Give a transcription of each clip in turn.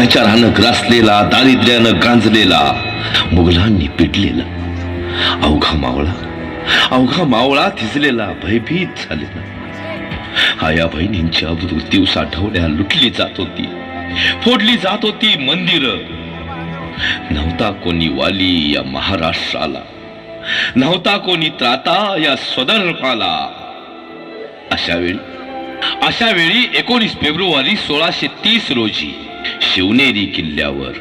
अत्याचारानं ग्रासलेला दारिद्र्यानं गांजलेला मुघलांनी पिटलेला. अवघा मावळा अवघा मावळा थिजलेला भयभीत झालेला. आया बहिणींच्या मृत्यू साठवण्या लुटली जात होती. फोडली जात होती मंदिर. नव्हता कोणी वाली या महाराष्ट्राला. नव्हता कोणी त्राता या स्वदर्पाला अशा वेळी अशा वेळी एकोणीस फेब्रुवारी सोळाशे तीस रोजी शिवनेरी किल्ल्यावर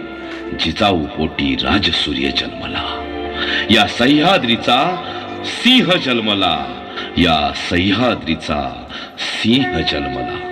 जिजाऊ पोटी राजसूर्य जन्मला. या सह्याद्रीचा सिंह जन्मला. या सह्याद्रीचा सिंह जन्मला.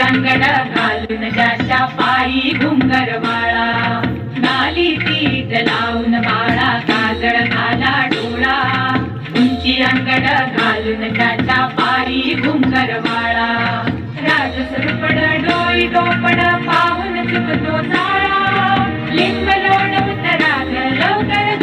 उंची घालून ज्याच्या पायी घुंगर माळा. नाली तीट लावून बाळा काजळ घाला डोळा. उंची अंगड घालून त्याच्या पायी घुंगर माळा. राजसरपड डोई डोपड पाहून चुकतो जाळा. लिंब लोण उतराग लवकर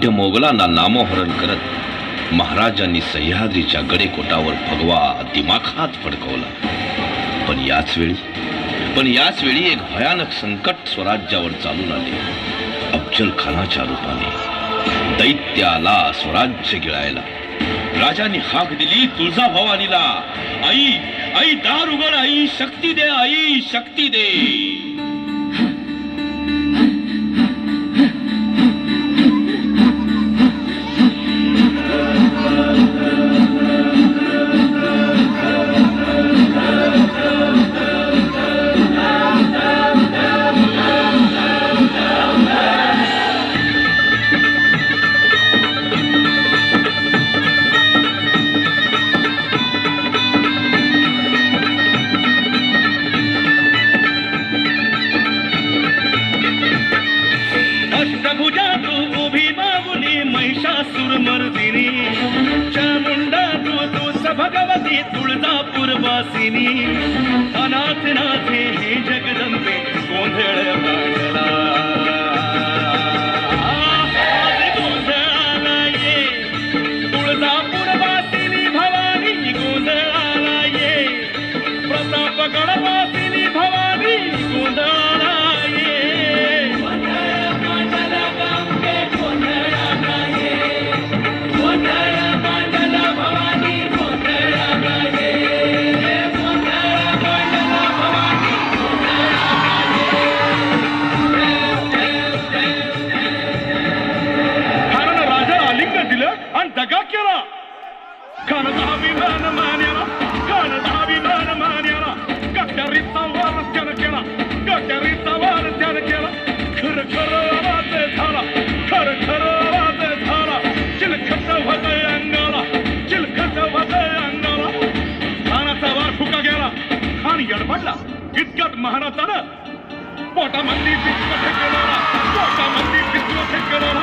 बलाढ्य मोगलांना नामोहरण करत महाराजांनी सह्याद्रीच्या गडेकोटावर भगवा दिमाखात फडकवला. पण याच वेळी पण याच वेळी एक भयानक संकट स्वराज्यावर चालून आले. अफजल खानाच्या रूपाने दैत्याला स्वराज्य गिळायला. राजांनी हाक दिली तुळजा भवानीला आई आई दार उघड आई शक्ती दे आई शक्ती दे. महिषासूर मर्दिनी चामुंडा तू भगवती तुळजापूर वासिनी. अनाथनाथे हे जगदंबे गोंधळ मांडला కోటమంది పిచ్చుల చెక్కలోన కోటమంది పిచ్చుల చెక్కలోన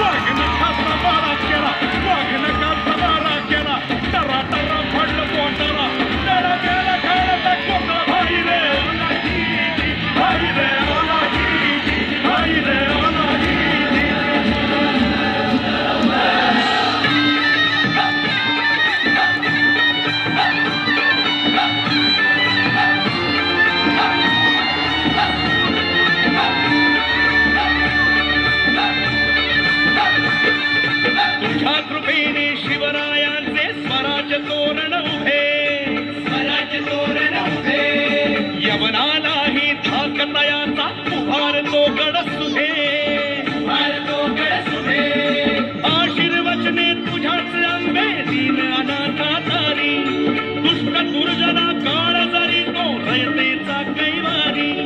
వాగిన కాస్త బారాస్కెర వాగిన కాస్త कृपेने शिवरायांचे स्वराज तोरण उभे. स्वराज तोरण उभे. यवनालाही धाकतयाचा उभार तो गड सुभे उभार तो गड सुभे आशीर्वचने तुझ्याच अंबे दीन अनाथा तारी. दुष्ट दुर्जना काळ जरी तो रयतेचा कैवारी.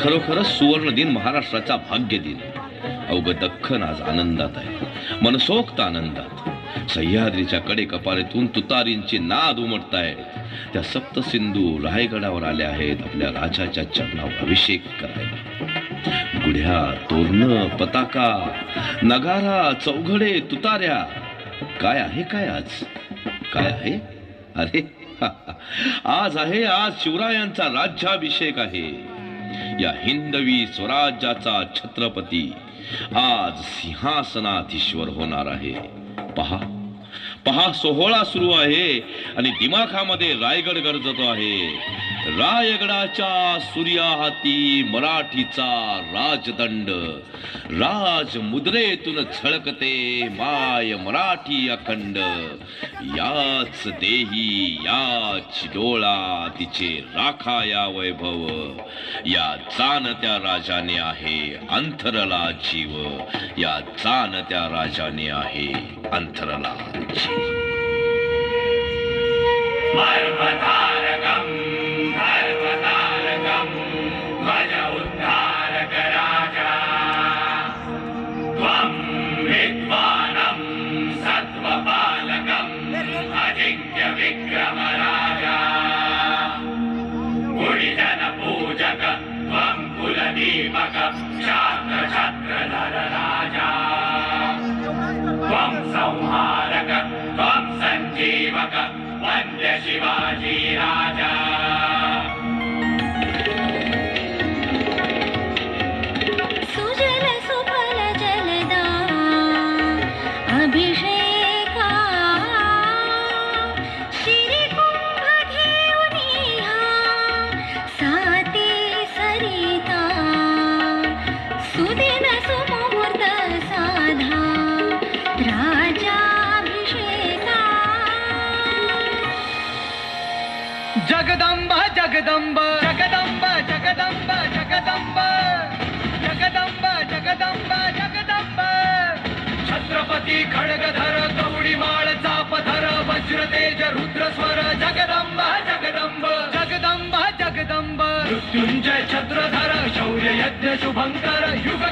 खरोखरच सुवर्ण दिन महाराष्ट्राचा भाग्य दिन अवघ दख्खन आज आनंदात आहे. मनसोक्त आनंदात. सह्याद्रीच्या कडे कपारीतून तुतारींचे नाद उमटताय त्या सप्तसिंधू रायगडावर आल्या आहेत. आपल्या राजाच्या चरणावर अभिषेक करायला. गुढ्या तोरण पताका नगारा चौघडे तुताऱ्या. काय आहे काय आज? काय आहे? अरे आज आहे आज शिवरायांचा राज्याभिषेक आहे. या हिंदवी स्वराज्याचा छत्रपती. आज सिंहासनाधीश्वर होणार आहे. पहा. पहा सोहळा सुरू आहे आणि दिमाखामध्ये रायगड गरजतो आहे. रायगडाच्या सूर्याहाती मराठीचा राजदंड. राज मुद्रेतून झळकते माय मराठी अखंड. याच देही याच डोळा तिचे राखा या वैभव. या जाणत्या राजाने आहे अंथरला जीव. या जाणत्या राजाने आहे अंथरला जीव. सञ्जीवक वंद्य शिवाजी राजा। जगदंब जगदंब जगदंब जगदंब जगदंब जगदंब जगदंब. छत्रपती खडगधर कवडी माळ चापधर वज्रतेज रुद्रस्वर जगदंब जगदंब. जगदंब जगदंब. मृत्युंजय छत्रधर शौर्य यज्ञ शुभंकर युग